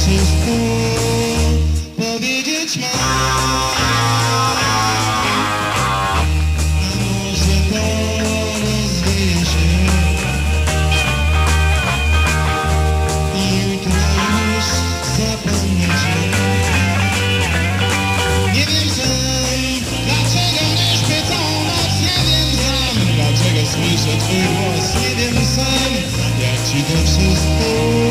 wszystko powiedzieć mam. A może to rozwieje się i jutro już zapomniecie. Nie wiem sam, dlaczego nie śpię całą noc, nie wiem sam, dlaczego słyszę twój głos, nie wiem sam, jak ci to wszystko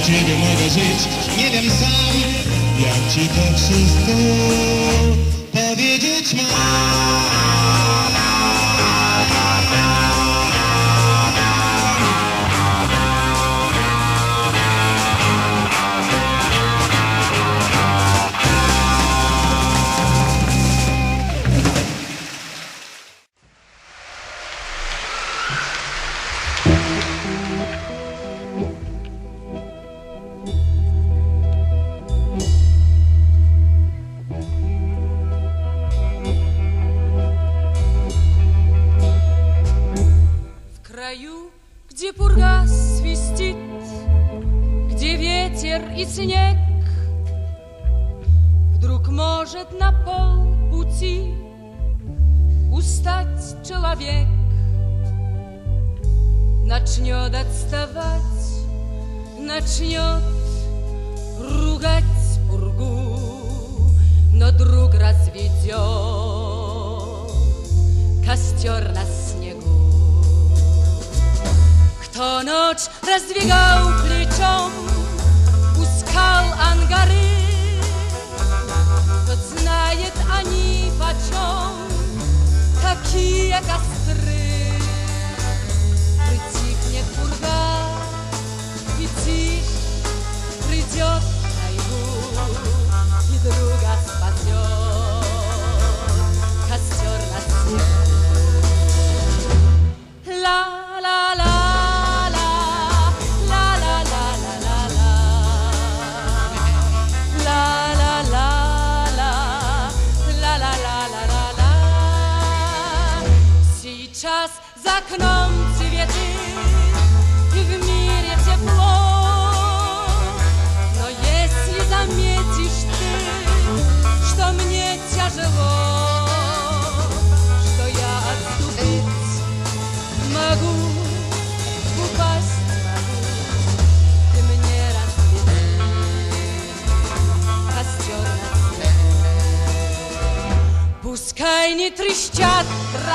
bez ciebie mogę żyć. Nie wiem sam, jak ci to wszystko powiedzieć mam. ветер и снег, Вдруг может на полпути Устать человек, Начнет отставать, начнет ругать пургу, Но друг разведет костер на снегу. Кто ночь раздвигал плечом, Ангары, Тот знает они почем, какие костры. Притихнет пурга, и тишь придет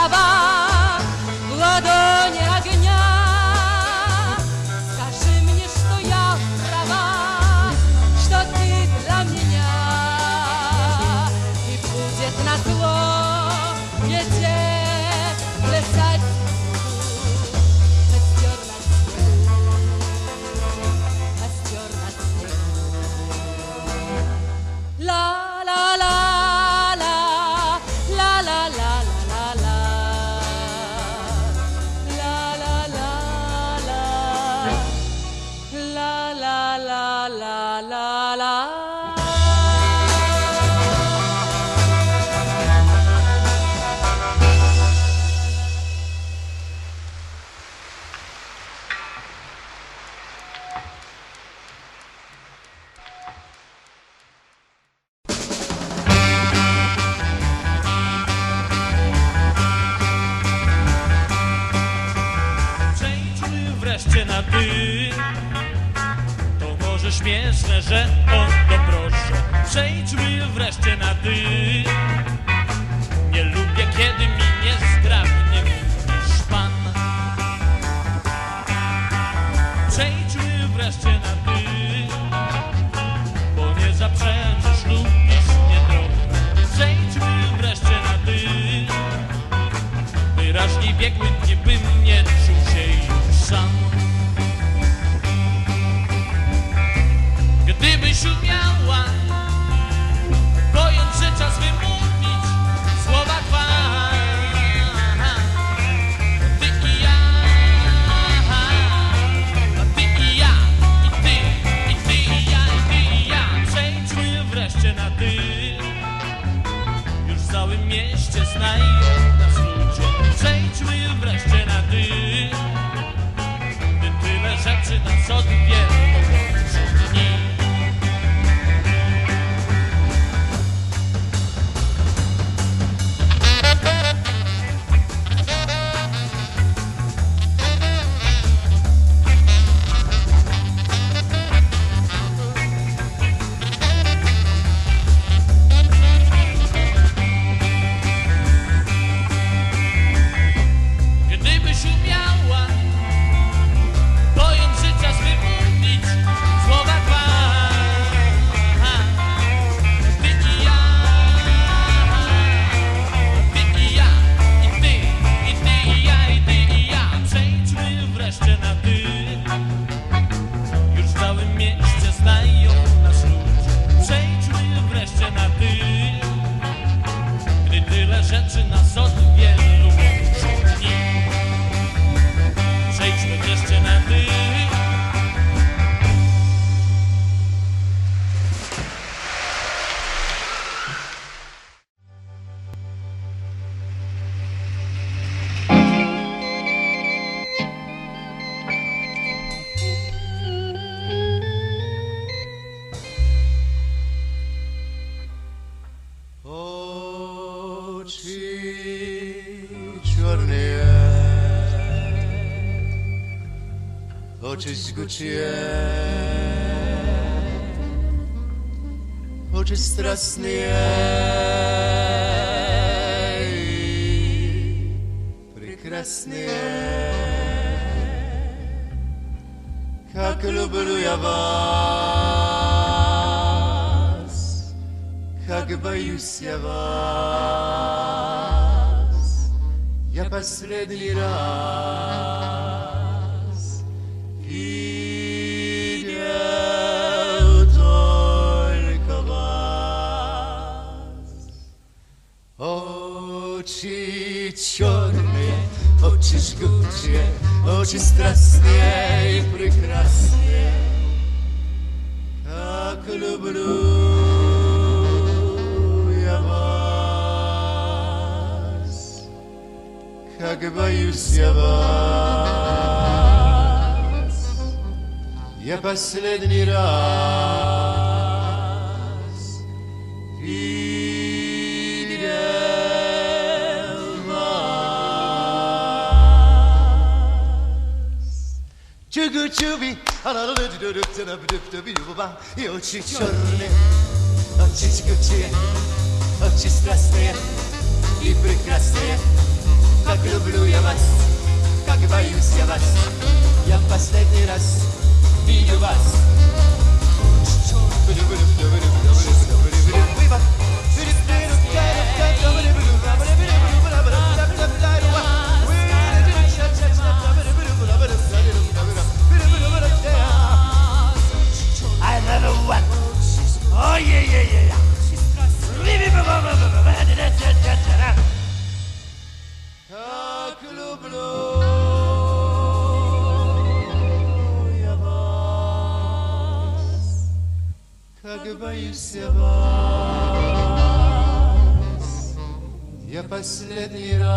trabajo. ty. To może śmieszne, że o to proszę Przejdźmy wreszcie na ty. Nie lubię kiedy mi nie niezgrabnie mówisz pan. Przejdźmy wreszcie na ty Bo nie zaprzeczysz lubisz mnie trochę Przejdźmy wreszcie na ty. Wyraźnie biegły Shoot me. oczy zgucie, oczy strasne i прекрасные. Как люблю я вас, как боюсь я вас, я последний раз Черные, очи жгучие, очи страстные и прекрасные, как люблю я вас, как боюсь я вас, я последний раз Чугу-чуби, и очи черные, очи жгучие, очи страстные и прекрасные. Как люблю я вас, как боюсь я вас, я в последний раз видел вас. I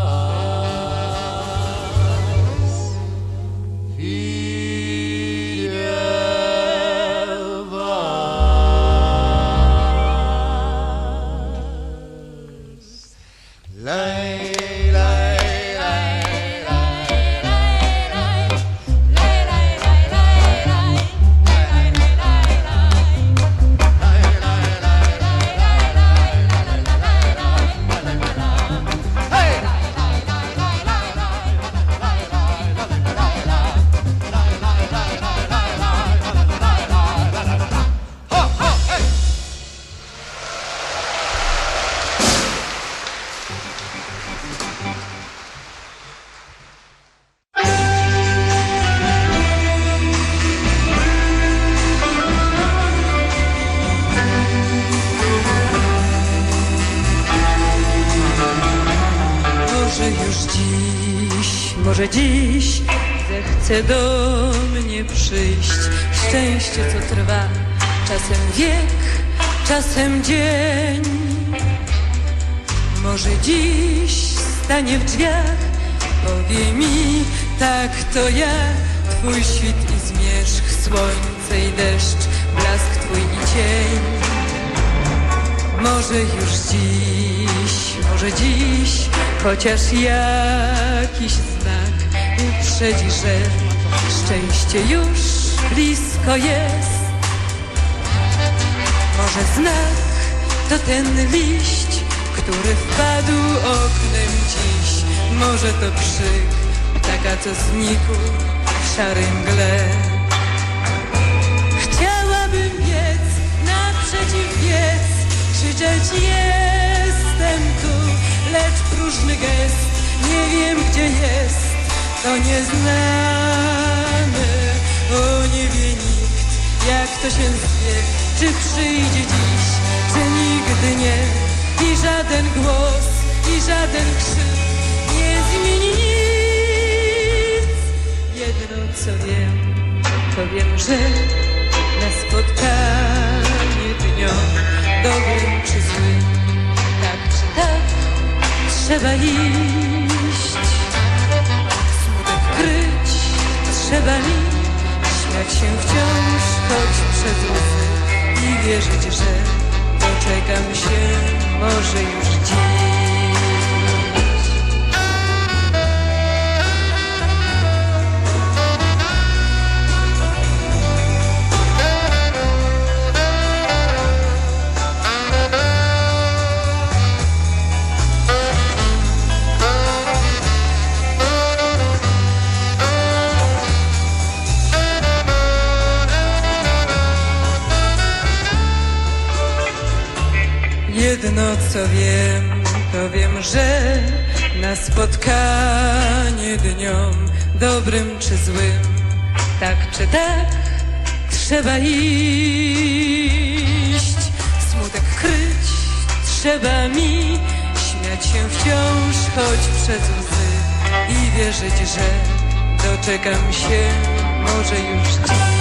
love. Może dziś? Zechce do mnie przyjść. Szczęście, co trwa. Czasem wiek, czasem dzień. Może dziś stanie w drzwiach, powie mi tak to ja, twój świt i zmierzch, słońce i deszcz, blask twój i cień. Może już dziś, może dziś, chociaż jakiś znak uprzedzi, że szczęście już blisko jest. Może znak to ten liść, który wpadł oknem dziś. Może to krzyk, taka co znikł w szarym mgle. Krzyczeć jestem tu, lecz próżny gest, nie wiem gdzie jest, to nieznany, o nie wie nikt, jak to się zwie, czy przyjdzie dziś, czy nigdy nie, i żaden głos, i żaden krzyk nie zmieni nic. Jedno co wiem, to wiem, że na spotkanie dniom dobrym czy złym, tak czy tak trzeba iść. Smutek kryć trzeba mi, śmiać się wciąż, choć przez łzy i wierzyć, że doczekam się może już dziś. Co wiem, to wiem, że na spotkanie dniom, dobrym czy złym, tak czy tak, trzeba iść. Smutek kryć trzeba mi, śmiać się wciąż, choć przez łzy i wierzyć, że doczekam się może już dziś.